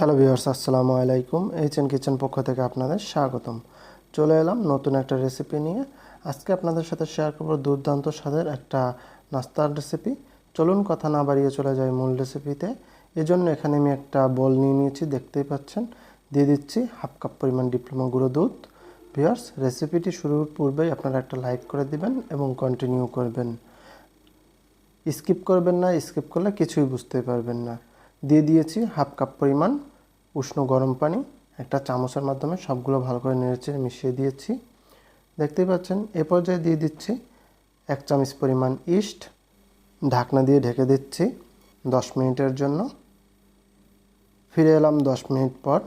Hello viewers, আসসালামু আলাইকুম। HN kitchen পক্ষ থেকে আপনাদের স্বাগতম। চলে এলাম নতুন একটা রেসিপি নিয়ে। আজকে আপনাদের সাথে শেয়ার করব দুর্দান্ত স্বাদের একটা নাস্তার রেসিপি চলুন কথা না বাড়িয়ে চলে যাই মূল রেসিপিতে এজন্য এখানে আমি একটা বল নিয়ে নিয়েছি, দেখতেই পাচ্ছেন। দিয়ে দিচ্ছি হাফ কাপ পরিমাণ ডিপ্লোমা গুঁড়ো দুধ। ভিউয়ার্স রেসিপিটি শুরুর পূর্বেই আপনারা একটা লাইক করে দিবেন এবং কন্টিনিউ করবেন। স্কিপ করবেন না স্কিপ করলে কিছুই বুঝতে পারবেন না। দিয়ে দিয়েছি হাফ কাপ পরিমাণ উষ্ণ গরম পানি, একটা চামচের মাধ্যমে সবগুলো ভালো করে নেড়েচেড়ে মিশিয়ে দিয়েছি। দেখতেই পাচ্ছেন, এ পর্যায়ে দিয়ে দিচ্ছি এক চামচ পরিমাণ ইস্ট, ঢাকনা দিয়ে ঢেকে দিচ্ছি দশ মিনিটের জন্য। ফিরে এলাম দশ মিনিট পর।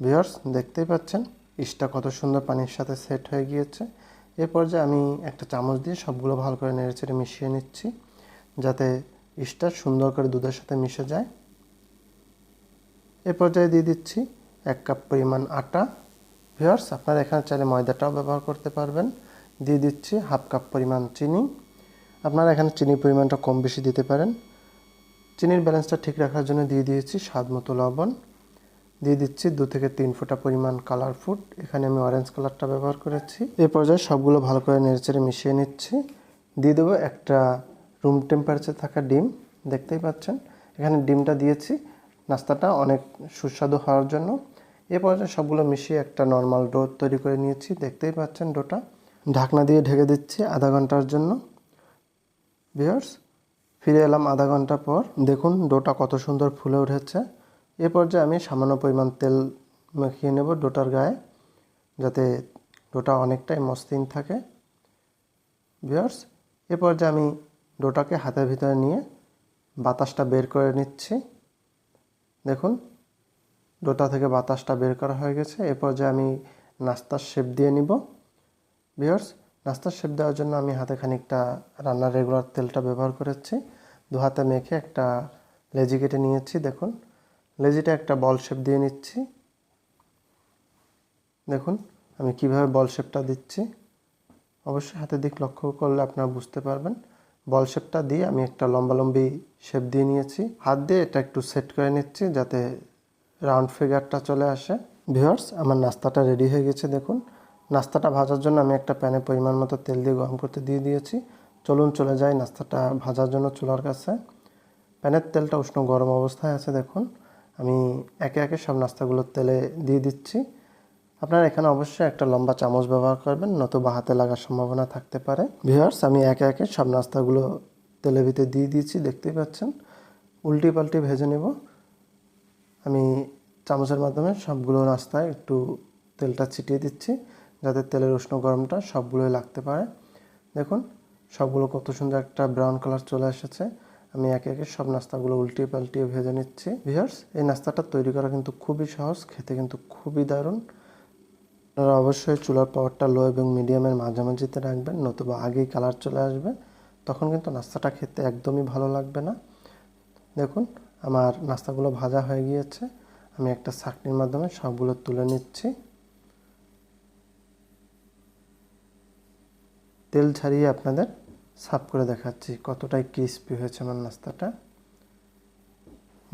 ভিউয়ার্স, দেখতেই পাচ্ছেন, ইস্টটা কত সুন্দর পানির সাথে সেট হয়ে গিয়েছে। এ পর্যায়ে আমি একটা চামচ দিয়ে সবগুলো ভালো করে নেড়েচেড়ে মিশিয়ে নিচ্ছি, যাতে ইস্টটা সুন্দর করে দুধের সাথে মিশে যায়। এ পর্যায়ে দিয়ে দিচ্ছি এক কাপ পরিমাণ আটা। ভিওর্স আপনারা এখানে চাইলে ময়দাটাও ব্যবহার করতে পারবেন। দিয়ে দিচ্ছি হাফ কাপ পরিমাণ চিনি। আপনারা এখানে চিনির পরিমাণটা কম বেশি দিতে পারেন। চিনির ব্যালেন্সটা ঠিক রাখার জন্য দিয়ে দিয়েছি স্বাদ মতো লবণ। দিয়ে দিচ্ছি দু থেকে তিন ফোঁটা পরিমাণ কালার ফুড এখানে আমি অরেঞ্জ কালারটা ব্যবহার করেছি। এ পর্যায়ে সবগুলো ভালো করে নেড়েচেড়ে মিশিয়ে নিচ্ছি। দিয়ে দেবো একটা রুম টেম্পারেচার থাকা ডিম। দেখতেই পাচ্ছেন। এখানে ডিমটা দিয়েছি। নাস্তাটা অনেক সুস্বাদু হওয়ার জন্য। এ পর্যায়ে সবগুলো মিশিয়ে একটা নর্মাল ডো তৈরি করে নিয়েছি। দেখতেই পাচ্ছেন ডোটা ঢাকনা দিয়ে ঢেকে দিচ্ছি আধা ঘণ্টার জন্য। ভিওর্স ফিরে এলাম আধা ঘণ্টা পর। দেখুন ডোটা কত সুন্দর ফুলে উঠেছে। এ পর্যায়ে আমি সামান্য পরিমাণ তেল মাখিয়ে নেব ডোটার গায়ে, যাতে ডোটা অনেকটাই মসৃণ থাকে। ভিওর্স এ পর্যায়ে আমি ডোটাকে হাতের ভিতরে নিয়ে বাতাসটা বের করে নিচ্ছি। দেখুন, ডোটা থেকে বাতাসটা বের করা হয়ে গেছে। এ পর্যায়ে আমি নাস্তার শেপ দিয়ে নিব। ভিওর্স নাস্তার শেপ দেওয়ার জন্য আমি হাতে খানিকটা রান্নার রেগুলার তেলটা ব্যবহার করেছি। দু হাতে মেখে একটা লেজি কেটে নিয়েছি, দেখুন। লেজিটা একটা বল শেপ দিয়ে নিচ্ছি। দেখুন, আমি কীভাবে বল শেপটা দিচ্ছি। অবশ্যই হাতের দিক লক্ষ্য করলে আপনারা বুঝতে পারবেন। বল শেপটা দিয়ে আমি একটা লম্বালম্বি শেপ দিয়ে নিয়েছি। হাত দিয়ে এটা একটু সেট করে নিচ্ছি যাতে রাউন্ড ফিগারটা চলে আসে। ভিওর্স আমার নাস্তাটা রেডি হয়ে গেছে, দেখুন। নাস্তাটা ভাজার জন্য আমি একটা প্যানে পরিমাণ মতো তেল দিয়ে গরম করতে দিয়ে দিয়েছি। চলুন চলে যাই নাস্তাটা ভাজার জন্য চুলার কাছে। প্যানের তেলটা উষ্ণ গরম অবস্থায় আছে, দেখুন। আমি একে একে সব নাস্তাগুলো তেলে দিয়ে দিচ্ছি। আপনারা এখানে অবশ্যই একটা লম্বা চামচ ব্যবহার করবেন, নতুবা হাতে লাগার সম্ভাবনা থাকতে পারে। ভিউয়ার্স আমি একে একে সব নাস্তাগুলো তেলের ভিতরে দিয়ে দিয়েছি দেখতেই পাচ্ছেন। উল্টি পাল্টি ভেজে নেব। আমি চামচের মাধ্যমে সবগুলো নাস্তায় একটু তেলটা ছিটিয়ে দিচ্ছি, যাতে তেলের উষ্ণ গরমটা সবগুলোই লাগতে পারে। দেখুন, সবগুলো কত সুন্দর একটা ব্রাউন কালার চলে এসেছে। আমি একে একে সব নাস্তাগুলো উল্টিয়ে পাল্টিয়ে ভেজে নিচ্ছি। ভিউয়ার্স এই নাস্তাটা তৈরি করা কিন্তু খুবই সহজ, খেতে কিন্তু খুবই দারুণ। আপনারা অবশ্যই চুলার পাওয়ারটা লো এবং মিডিয়ামের মাঝামাঝিতে রাখবেন, নতুবা আগেই কালার চলে আসবে। তখন কিন্তু নাস্তাটা খেতে একদমই ভালো লাগবে না। দেখুন, আমার নাস্তাগুলো ভাজা হয়ে গিয়েছে। আমি একটা ছাকনির মাধ্যমে সবগুলো তুলে নিচ্ছি। তেল ছাড়িয়ে আপনাদের সাফ করে দেখাচ্ছি কতটাই ক্রিস্পি হয়েছে আমার নাস্তাটা।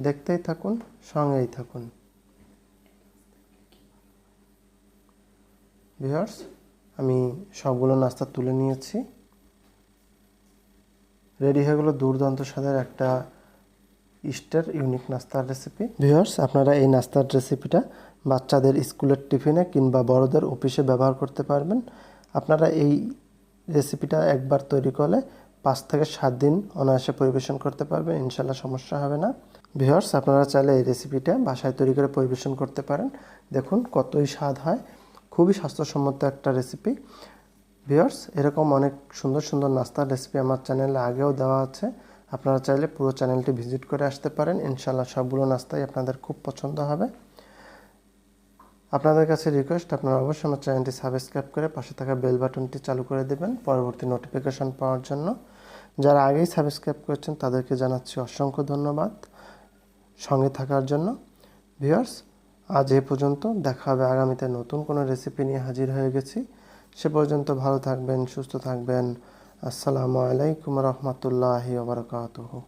দেখতেই থাকুন, সঙ্গেই থাকুন। ভিউয়ার্স আমি সবগুলো নাস্তা তুলে নিয়েছি। রেডি হয়ে গেলো দুর্দান্ত স্বাদের একটা ইস্টার ইউনিক নাস্তার রেসিপি ভিউয়ার্স আপনারা এই নাস্তার রেসিপিটা বাচ্চাদের স্কুলের টিফিনে কিংবা বড়দের অফিসে ব্যবহার করতে পারবেন। আপনারা এই রেসিপিটা একবার তৈরি করলে পাঁচ থেকে সাত দিন অনায়াসে পরিবেশন করতে পারবেন ইনশাল্লাহ সমস্যা হবে না। ভিউয়ার্স আপনারা চাইলে এই রেসিপিটা বাসায় তৈরি করে পরিবেশন করতে পারেন। দেখুন কতই স্বাদ হয়। খুবই স্বাস্থ্যসম্মত একটা রেসিপি ভিওর্স এরকম অনেক সুন্দর সুন্দর নাস্তার রেসিপি আমার চ্যানেলে আগেও দেওয়া আছে। আপনারা চাইলে পুরো চ্যানেলটি ভিজিট করে আসতে পারেন। ইনশাল্লাহ সবগুলো নাস্তাই আপনাদের খুব পছন্দ হবে। আপনাদের কাছে রিকোয়েস্ট আপনারা অবশ্যই আমার চ্যানেলটি সাবস্ক্রাইব করে পাশে থাকা বেল বাটনটি চালু করে দেবেন পরবর্তী নোটিফিকেশন পাওয়ার জন্য। যারা আগেই সাবস্ক্রাইব করেছেন, তাদেরকে জানাচ্ছি অসংখ্য ধন্যবাদ সঙ্গে থাকার জন্য। ভিওর্স আজ এ পর্যন্ত। দেখা হবে আগামীতে নতুন কোনো রেসিপি নিয়ে হাজির হয়ে গেছি। সে পর্যন্ত ভালো থাকবেন, সুস্থ থাকবেন। আসসালামু আলাইকুম রহমতুল্লাহি ওবরাকাতুহু